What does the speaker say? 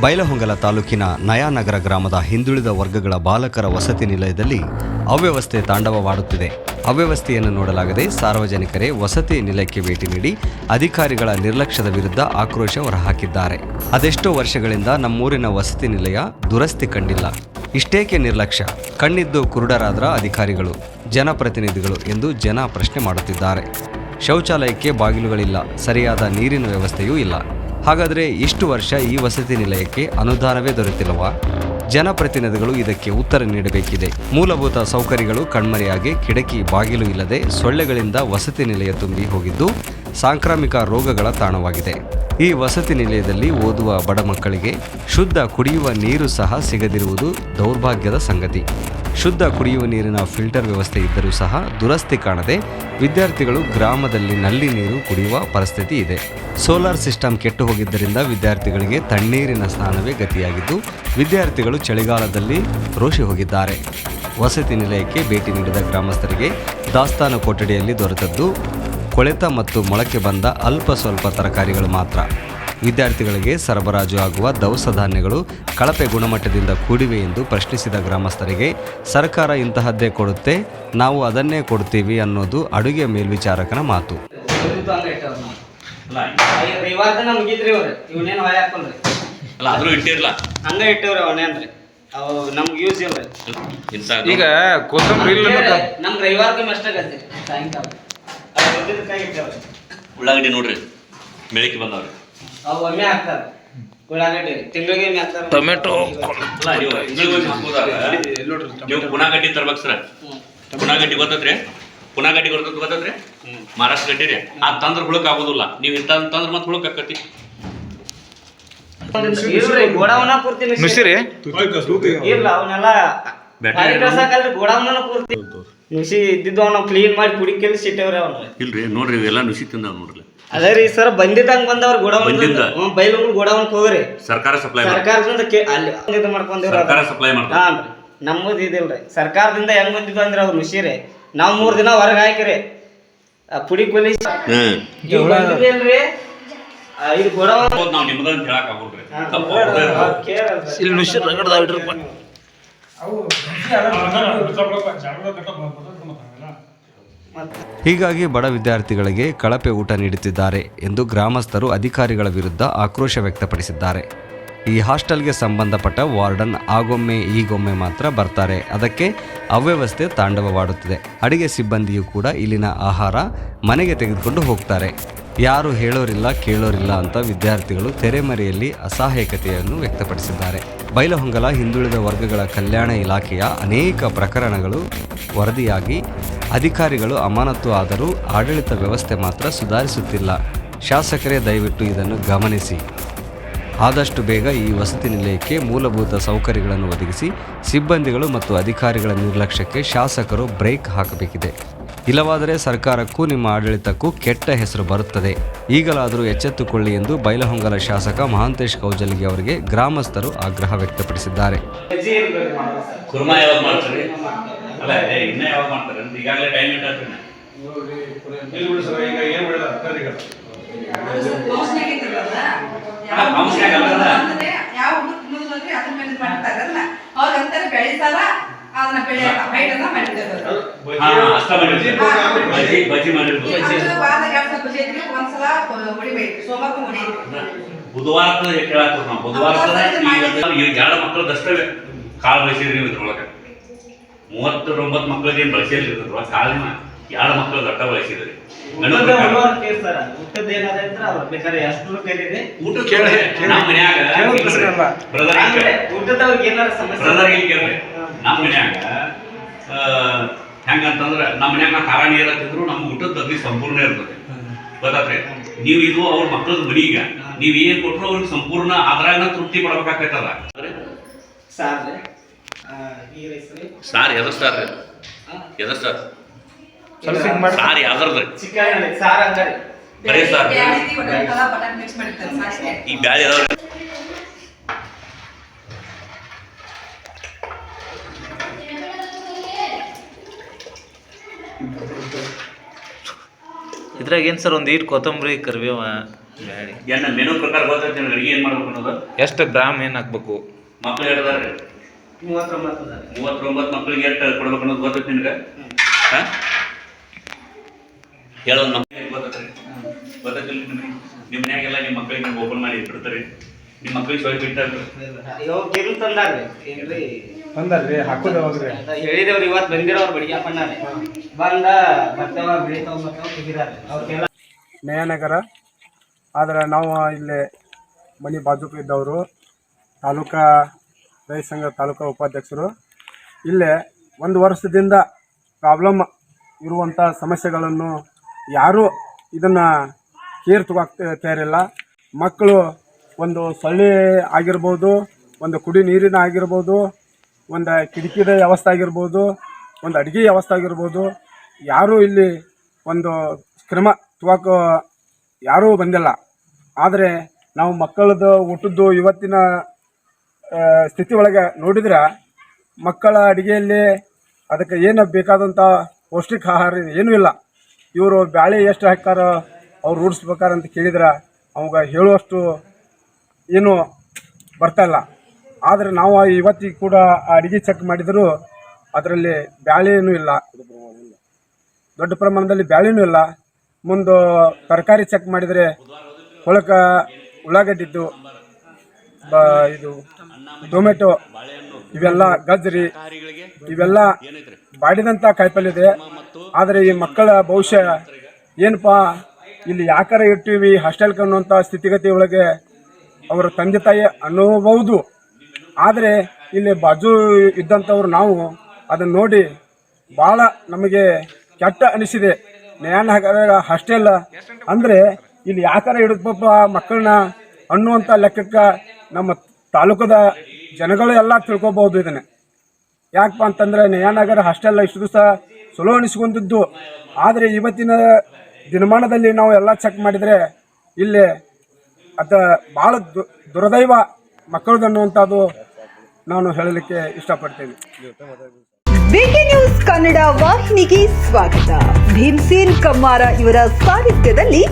ಬೈಲಹೊಂಗಲ ತಾಲೂಕಿನ ನಯಾನಗರ ಗ್ರಾಮದ ಹಿಂದುಳಿದ ವರ್ಗಗಳ ಬಾಲಕರ ವಸತಿ ನಿಲಯದಲ್ಲಿ ಅವ್ಯವಸ್ಥೆ ತಾಂಡವವಾಡುತ್ತಿದೆ. ಅವ್ಯವಸ್ಥೆಯನ್ನು ನೋಡಲಾಗದೆ ಸಾರ್ವಜನಿಕರೇ ವಸತಿ ನಿಲಯಕ್ಕೆ ಭೇಟಿ ನೀಡಿ ಅಧಿಕಾರಿಗಳ ನಿರ್ಲಕ್ಷ್ಯದ ವಿರುದ್ಧ ಆಕ್ರೋಶ ಹೊರಹಾಕಿದ್ದಾರೆ. ಅದೆಷ್ಟೋ ವರ್ಷಗಳಿಂದ ನಮ್ಮೂರಿನ ವಸತಿ ನಿಲಯ ದುರಸ್ತಿ ಕಂಡಿಲ್ಲ. ಇಷ್ಟೇಕೆ ನಿರ್ಲಕ್ಷ್ಯ? ಕಣ್ಣಿದ್ದು ಕುರುಡರಾದ್ರ ಅಧಿಕಾರಿಗಳು, ಜನಪ್ರತಿನಿಧಿಗಳು ಎಂದು ಜನ ಪ್ರಶ್ನೆ ಮಾಡುತ್ತಿದ್ದಾರೆ. ಶೌಚಾಲಯಕ್ಕೆ ಬಾಗಿಲುಗಳಿಲ್ಲ. ಸರಿಯಾದ ನೀರಿನ ವ್ಯವಸ್ಥೆಯೂ ಇಲ್ಲ. ಹಾಗಾದರೆ ಇಷ್ಟು ವರ್ಷ ಈ ವಸತಿ ನಿಲಯಕ್ಕೆ ಅನುದಾನವೇ ದೊರೆತಿಲ್ಲವಾ? ಜನಪ್ರತಿನಿಧಿಗಳು ಇದಕ್ಕೆ ಉತ್ತರ ನೀಡಬೇಕಿದೆ. ಮೂಲಭೂತ ಸೌಕರ್ಯಗಳು ಕಣ್ಮರೆಯಾಗಿ, ಕಿಟಕಿ ಬಾಗಿಲು ಇಲ್ಲದೆ ಸೊಳ್ಳೆಗಳಿಂದ ವಸತಿ ನಿಲಯ ತುಂಬಿ ಹೋಗಿದ್ದು ಸಾಂಕ್ರಾಮಿಕ ರೋಗಗಳ ತಾಣವಾಗಿದೆ. ಈ ವಸತಿ ನಿಲಯದಲ್ಲಿ ಓದುವ ಬಡ ಮಕ್ಕಳಿಗೆ ಶುದ್ಧ ಕುಡಿಯುವ ನೀರು ಸಹ ಸಿಗದಿರುವುದು ದೌರ್ಭಾಗ್ಯದ ಸಂಗತಿ. ಶುದ್ಧ ಕುಡಿಯುವ ನೀರಿನ ಫಿಲ್ಟರ್ ವ್ಯವಸ್ಥೆ ಇದ್ದರೂ ಸಹ ದುರಸ್ತಿ ಕಾಣದೆ ವಿದ್ಯಾರ್ಥಿಗಳು ಗ್ರಾಮದಲ್ಲಿ ನಲ್ಲಿ ನೀರು ಕುಡಿಯುವ ಪರಿಸ್ಥಿತಿ ಇದೆ. ಸೋಲಾರ್ ಸಿಸ್ಟಮ್ ಕೆಟ್ಟು ಹೋಗಿದ್ದರಿಂದ ವಿದ್ಯಾರ್ಥಿಗಳಿಗೆ ತಣ್ಣೀರಿನ ಸ್ನಾನವೇ ಗತಿಯಾಗಿದ್ದು, ವಿದ್ಯಾರ್ಥಿಗಳು ಚಳಿಗಾಲದಲ್ಲಿ ರೋಷಿ ಹೋಗಿದ್ದಾರೆ. ವಸತಿ ನಿಲಯಕ್ಕೆ ಭೇಟಿ ನೀಡಿದ ಗ್ರಾಮಸ್ಥರಿಗೆ ದಾಸ್ತಾನು ಕೊಠಡಿಯಲ್ಲಿ ದೊರೆತದ್ದು ಕೊಳೆತ ಮತ್ತು ಮೊಳಕೆ ಬಂದ ಅಲ್ಪ ಸ್ವಲ್ಪ ತರಕಾರಿಗಳು ಮಾತ್ರ. ವಿದ್ಯಾರ್ಥಿಗಳಿಗೆ ಸರಬರಾಜು ಆಗುವ ದವಸ ಧಾನ್ಯಗಳು ಕಳಪೆ ಗುಣಮಟ್ಟದಿಂದ ಕೂಡಿವೆ ಎಂದು ಪ್ರಶ್ನಿಸಿದ ಗ್ರಾಮಸ್ಥರಿಗೆ ಸರ್ಕಾರ ಇಂತಹದ್ದೇ ಕೊಡುತ್ತೆ ನಾವು ಅದನ್ನೇ ಕೊಡ್ತೀವಿ ಅನ್ನೋದು ಅಡುಗೆ ಮೇಲ್ವಿಚಾರಕನ ಮಾತು. ಈಗ ಉಳ್ಳಾಗಡ್ಡಿ ನೋಡ್ರಿ ಬೆಳಿಗ್ಗೆ ಬಂದವ್ರಿ. ಅವು ಒಮ್ಮೆ ಹಾಕ್ತಾರ. ಉಳ್ಳಾಗಡ್ಡಿ ತಿಂಗಳಿಗೆ ಒಮ್ಮೆ ಹಾಕ್ತಾರ. ಟೊಮೆಟೊ. ನೀವು ಪುನಾಗಡ್ಡಿ ತರ್ಬೇಕು ಸರ್. ಪುನಾಗಡ್ಡಿ ಗೊತ್ತತ್ರಿ? ಪುನಾಗಡ್ಡಿ ಬರ್ತದ ಗೊತ್ತತ್ರಿ? ಮಹಾರಾಷ್ಟ್ರ ಗಡ್ಡಿ ರೀ ಆ ತಂದ್ರ ಹುಳಕ್ ಆಗೋದಿಲ್ಲ. ನೀವು ಇಂತ ತಂದ್ರ ಮತ್ತೆ ಹುಳಕ್ ಆಕತಿ ಇಲ್ರಿ ಗೋಡಾವನ ಪೂರ್ತಿ ನುಸಿ- ಇಲ್ಲ ಅವನ್ನೆಲ್ಲ ಗೋಡಾವನ ಪೂರ್ತಿ ನುಸಿ ಇದ್ದಿದ್ದು ನಾವು ಕ್ಲೀನ್ ಮಾಡಿ ಕುಡಿಕೆಲ್ ಸಿಟ್ಟವ್ರೆ ಅವ್ನ. ಇಲ್ರಿ ನೋಡ್ರಿ ಇವೆಲ್ಲ ನುಸಿ ತಿಂದಾವ್ ನೋಡ್ರಿ. ಅದೇ ರೀ ಸರ್ ಬಂದಿದ್ದಂಗ ಬಂದವ್ರ ಗೋಡಾವನ್ ಬಂದಿದ್ದ? ಹ್ಮ್ ಬೈಲುಂಗ್ಳು ಗೋಡಾವನ್ಕ್ ಹೋಗ್ರಿ. ಸರ್ಕಾರ ಸಪ್ಲೈ ಸರ್ಕಾರದಿಂದ ಕೇ- ಅಲ್ಲಿ ಇದು ಮಾಡ್ಕೊಂಡಿವ್ರ ಸರ್ಕಾರ ಸಪ್ಲೈ ಮಾಡ್ತಾರೆ ಹಾನ್ರಿ ನಮ್ಮದು ಇದಿಲ್ರಿ. ಸರ್ಕಾರದಿಂದ ಹೆಂಗ್ ಬಂದಿದ್ದು ಅಂದ್ರೆ ಅವ್ರು ನುಸಿರಿ ನಾವ್ ಮೂರ್ ದಿನ ಹೊರಗೆ ಹಾಕಿರಿ. ಆ ಪುಡಿ ಕೊಲಿ ಹ್ಮ್ ಇವ್ ಬಂದಿದ್ದಿಲ್ರಿ ಆ, ಇದು ನಾವು ನಿಮ್ದಂತ ಹೇಳಕ್ ಆಗೋಲ್ರಿ. ತಪ್ಪು. ಇಲ್ಲಿ ನುಸಿ ರಗಡ್ದಾವ್ ಇಡ್ರಪ್ಪ. ಹೀಗಾಗಿ ಬಡ ವಿದ್ಯಾರ್ಥಿಗಳಿಗೆ ಕಳಪೆ ಊಟ ನೀಡುತ್ತಿದ್ದಾರೆ ಎಂದು ಗ್ರಾಮಸ್ಥರು ಅಧಿಕಾರಿಗಳ ವಿರುದ್ಧ ಆಕ್ರೋಶ ವ್ಯಕ್ತಪಡಿಸಿದ್ದಾರೆ. ಈ ಹಾಸ್ಟೆಲ್ಗೆ ಸಂಬಂಧಪಟ್ಟ ವಾರ್ಡನ್ ಆಗೊಮ್ಮೆ ಈಗೊಮ್ಮೆ ಮಾತ್ರ ಬರ್ತಾರೆ. ಅದಕ್ಕೆ ಅವ್ಯವಸ್ಥೆ ತಾಂಡವವಾಡುತ್ತಿದೆ. ಅಡಿಗೆ ಸಿಬ್ಬಂದಿಯು ಕೂಡ ಇಲ್ಲಿನ ಆಹಾರ ಮನೆಗೆ ತೆಗೆದುಕೊಂಡು ಹೋಗ್ತಾರೆ. ಯಾರು ಹೇಳೋರಿಲ್ಲ ಕೇಳೋರಿಲ್ಲ ಅಂತ ವಿದ್ಯಾರ್ಥಿಗಳು ತೆರೆಮರೆಯಲ್ಲಿ ಅಸಹಾಯಕತೆಯನ್ನು ವ್ಯಕ್ತಪಡಿಸಿದ್ದಾರೆ. ಬೈಲಹೊಂಗಲ ಹಿಂದುಳಿದ ವರ್ಗಗಳ ಕಲ್ಯಾಣ ಇಲಾಖೆಯ ಅನೇಕ ಪ್ರಕರಣಗಳು ವರದಿಯಾಗಿ ಅಧಿಕಾರಿಗಳು ಅಮಾನತು ಆದರೂ ಆಡಳಿತ ವ್ಯವಸ್ಥೆ ಮಾತ್ರ ಸುಧಾರಿಸುತ್ತಿಲ್ಲ. ಶಾಸಕರೇ ದಯವಿಟ್ಟು ಇದನ್ನು ಗಮನಿಸಿ. ಆದಷ್ಟು ಬೇಗ ಈ ವಸತಿ ನಿಲಯಕ್ಕೆ ಮೂಲಭೂತ ಸೌಕರ್ಯಗಳನ್ನು ಒದಗಿಸಿ, ಸಿಬ್ಬಂದಿಗಳು ಮತ್ತು ಅಧಿಕಾರಿಗಳ ನಿರ್ಲಕ್ಷ್ಯಕ್ಕೆ ಶಾಸಕರು ಬ್ರೇಕ್ ಹಾಕಬೇಕಿದೆ. ಇಲ್ಲವಾದರೆ ಸರ್ಕಾರಕ್ಕೂ ನಿಮ್ಮ ಆಡಳಿತಕ್ಕೂ ಕೆಟ್ಟ ಹೆಸರು ಬರುತ್ತದೆ. ಈಗಲಾದರೂ ಎಚ್ಚೆತ್ತುಕೊಳ್ಳಿ ಎಂದು ಬೈಲಹೊಂಗಲ ಶಾಸಕ ಮಹಾಂತೇಶ್ ಕೌಜಲ್ಗಿ ಅವರಿಗೆ ಗ್ರಾಮಸ್ಥರು ಆಗ್ರಹ ವ್ಯಕ್ತಪಡಿಸಿದ್ದಾರೆ. ಅಂತಾರೆ ಬೆಳಿತಾರ ಅದನ್ನ ಬೆಳೆಯಲ್ಲ ಹಾ ಅಷ್ಟ ಮಾಡಿರ್ತೀರಿ ಬಜ್ಜಿ ಬಜ್ಜಿ ಮಾಡಿರ್ಬೋದು ವಾರ ಎರಡು ಸಲ ಬಜೆ ಇದ್ರೆ ಒಂದ್ಸಲ ಹೊಡಿಬೇಕು. ಸೋಮವಾರ ಹೊಡಿಬೇಕು. ಬುಧವಾರದ ಹೇಳಾಕ ನಾವು? ಬುಧವಾರದ ಈಗ ಎರಡು ಮಕ್ಕಳದಷ್ಟೇ ಕಾಳು ಬಳಸಿದ್ರಿ ನೀವು ಇದ್ರೊಳಗೆ. ಮೂವತ್ತೊಂಬತ್ತು ಮಕ್ಕಳಿಗೆ ಏನು ಬಳಸಿಲ್ರಿ ಇದ್ರೊಳಗೆ? ಕಾಳಿನ ಎರಡು ಮಕ್ಕಳು ದಟ್ಟ ಬಳಸಿದ್ರಿ ಊಟ ಕೇಳಿ ನಮ್ಮ ಮನ್ಯಾಗ ಬ್ರದರ್ ಅಂದ್ರೆ ಊಟದವ್ರಿಗೆ ಏನಾರ ಸಮಸ್ಯೆ ಬ್ರದರ್ ಕೇಳ್ರಿ. ನಮ್ಮ ಮನ್ಯಾಗ ಹೆಂಗಂತಂದ್ರ ನಮ್ಮ ಮನ್ಯಾಗ ನಾ ಖಾರ ನೀರ್ ಹತ್ತಿದ್ರು ನಮ್ಮ ಊಟದ ಅಗ್ನಿ ಸಂಪೂರ್ಣ ಇರ್ತದೆ. ಗೊತ್ತಾತ್ರಿ? ನೀವು ಇದು ಅವ್ರ ಮಕ್ಕಳದ ಮನೀಗ ಈಗ ನೀವ್ ಏನ್ ಕೊಟ್ರು ಅವ್ರಿಗೆ ಸಂಪೂರ್ಣ ಅದ್ರಾಗ ತೃಪ್ತಿ ಪಡಬೇಕಾಗ್ತದ? ಸಾರ್ ಎದ್ರ ಸಾರ್ ಎದ್ರ ಸಾರ್ ಸಾರ್ ಬರೀ ಸಾರ್ ಈ ಬ್ಯಾಳೆ ಇದ್ರಾಗ ಏನು ಸರ್ ಒಂದು ಈಟ್ ಕೊತ್ತಂಬರಿ ಕರಿಬೇವ ಏನ ಮೆನು ಪ್ರಕಾರ ಗೊತ್ತೈತೆ ನಿಮ್ಗೆ ಅಡಿಗೆ ಏನು ಮಾಡ್ಬೇಕು ಅನ್ನೋದು? ಎಷ್ಟು ಗ್ರಾಮ್ ಏನು ಹಾಕ್ಬೇಕು? ಮಕ್ಳು ಹೇಳಿದಾರೆ. ಮೂವತ್ತೊಂಬತ್ತು. ಮೂವತ್ತೊಂಬತ್ತು ಮಕ್ಳಿಗೆ ಎಷ್ಟು ಕೊಡ್ಬೇಕು ಅನ್ನೋದು ಗೊತ್ತೈತೆ ನಿಮ್ಗೆ ಹಾಂ? ಹೇಳೋದು ನಮಗೆ ಗೊತ್ತೈತೆ ಗೊತ್ತೈತಿಲ್ಲ ನಿಮಗೆ ನಿಮ್ಮ ಮನ್ಯಾಗೆಲ್ಲ ನಿಮ್ಮ ಮಕ್ಕಳಿಗೆ ನೀವು ಓಪನ್ ಮಾಡಿ ಇಟ್ಟಿರ್ತಾರೆ. ನಿಮ್ಮ ಮಕ್ಳಿಗೆ ಸೊಯ್ ಬಿಟ್ಟಾರ ತಂದಾರ್ರಿ. ಏನ್ರಿ ಬಂದಲ್ರಿ ಹಾಕೋದು ಅದ ಇವತ್ತು ಬಂದಿರೋರು ಬಡಿಯಪ್ಪಣ್ಣ ಬಂದ ಬರ್ತೇವ ಬೆಳಿತಾವ ಬರ್ತಾವ ಕುದಿರಾರೆ. ಅವ್ರಿಗೆಲ್ಲ ನಯನಗರ ಆದ್ರೆ ನಾವು ಇಲ್ಲಿ ಮನೆ ಬಾಜುಕು ಇದ್ದವರು ತಾಲೂಕಾ ರೈತ ಸಂಘ ತಾಲೂಕಾ ಉಪಾಧ್ಯಕ್ಷರು. ಇಲ್ಲೇ ಒಂದು ವರ್ಷದಿಂದ ಪ್ರಾಬ್ಲಮ್ ಇರುವಂಥ ಸಮಸ್ಯೆಗಳನ್ನು ಯಾರೂ ಇದನ್ನು ಕೇರ್ ತಗೋಕ್ ತಯಾರಿಲ್ಲ. ಮಕ್ಕಳು ಒಂದು ಸೊಳ್ಳೆ ಆಗಿರ್ಬೋದು ಒಂದು ಕುಡಿ ನೀರಿನ ಆಗಿರ್ಬೋದು ಒಂದು ಕಿಟಕಿದ ವ್ಯವಸ್ಥೆ ಆಗಿರ್ಬೋದು, ಒಂದು ಅಡುಗೆ ವ್ಯವಸ್ಥೆ ಆಗಿರ್ಬೋದು, ಯಾರೂ ಇಲ್ಲಿ ಒಂದು ಕ್ರಮ ತಗೋಕ ಯಾರೂ ಬಂದಿಲ್ಲ. ಆದರೆ ನಾವು ಮಕ್ಕಳದ್ದು ಊಟದ್ದು ಇವತ್ತಿನ ಸ್ಥಿತಿ ಒಳಗೆ ನೋಡಿದ್ರೆ ಮಕ್ಕಳ ಅಡುಗೆಯಲ್ಲಿ ಅದಕ್ಕೆ ಏನು ಬೇಕಾದಂಥ ಪೌಷ್ಟಿಕ ಆಹಾರ ಏನೂ ಇಲ್ಲ. ಇವರು ಬ್ಯಾಳೆ ಎಷ್ಟು ಹಾಕಾರ ಅವ್ರು ರೂಢಿಸ್ಬೇಕಾರ ಅಂತ ಕೇಳಿದ್ರೆ ಅವಾಗ ಹೇಳುವಷ್ಟು ಏನು ಬರ್ತಾ ಇಲ್ಲ. ಆದರೆ ನಾವು ಇವತ್ತಿಗೆ ಕೂಡ ಆ ಅಡುಗೆ ಚೆಕ್ ಮಾಡಿದರೂ, ಅದರಲ್ಲಿ ಬ್ಯಾಳೆಯೂ ಇಲ್ಲ. ದೊಡ್ಡ ಪ್ರಮಾಣದಲ್ಲಿ ಬ್ಯಾಳೆನೂ ಇಲ್ಲ. ಮುಂದೆ ತರಕಾರಿ ಚೆಕ್ ಮಾಡಿದರೆ ಹೊಳಕ ಉಳ್ಳಾಗಡ್ಡಿದ್ದು ಇದು ಟೊಮೆಟೊ, ಇವೆಲ್ಲ ಗಜ್ರಿ ಇವೆಲ್ಲ ಬಾಡಿದಂಥ ಕಾಯಿಪಲ್ಯ ಇದೆ. ಆದರೆ ಈ ಮಕ್ಕಳ ಭವಿಷ್ಯ ಏನಪ್ಪ, ಇಲ್ಲಿ ಯಾಕಾರ ಇಟ್ಟಿವಿ ಹಾಸ್ಟೆಲ್ಗೆ ಅನ್ನುವಂಥ ಸ್ಥಿತಿಗತಿ ಒಳಗೆ ಅವರ ತಂದೆ ತಾಯಿ ಅನ್ನಬಹುದು ಆದರೆ ಇಲ್ಲಿ ಬಾಜು ಇದ್ದಂಥವ್ರು ನಾವು ಅದನ್ನು ನೋಡಿ ಭಾಳ ನಮಗೆ ಕೆಟ್ಟ ಅನಿಸಿದೆ. ನ್ಯಾಯನಗರ ಹಾಸ್ಟೆಲ್ ಅಂದರೆ ಇಲ್ಲಿ ಯಾಕಾರ ಹಿಡಿದಪ್ಪ ಮಕ್ಕಳನ್ನ ಅನ್ನುವಂಥ ಲೆಕ್ಕಕ್ಕೆ ನಮ್ಮ ತಾಲೂಕದ ಜನಗಳು ಎಲ್ಲ ತಿಳ್ಕೊಬಹುದು ಇದನ್ನು. ಯಾಕಪ್ಪ ಅಂತಂದರೆ ನಯಾನಗರ ಹಾಸ್ಟೆಲ್ ಇಷ್ಟು ದಿವಸ ಸುಲೋ ಅನಿಸ್ಕೊಂಡಿದ್ದು. ಆದರೆ ಇವತ್ತಿನ ದಿನಮಾನದಲ್ಲಿ ನಾವು ಎಲ್ಲ ಚೆಕ್ ಮಾಡಿದರೆ ಇಲ್ಲಿ ಅದ ಭಾಳ ದುರದೈವ ಮಕ್ಕಳದು ಅನ್ನುವಂಥದ್ದು ನಾನು ಹೇಳಲಿಕ್ಕೆ ಇಷ್ಟಪಡ್ತೇನೆ. ಬಿಕೆ ನ್ಯೂಸ್ ಕನ್ನಡ ವಾಹಿನಿಗೆ ಸ್ವಾಗತ. ಭೀಮ್ಸೇನ್ ಕಮ್ಮಾರ ಇವರ ಸಾಹಿತ್ಯದಲ್ಲಿ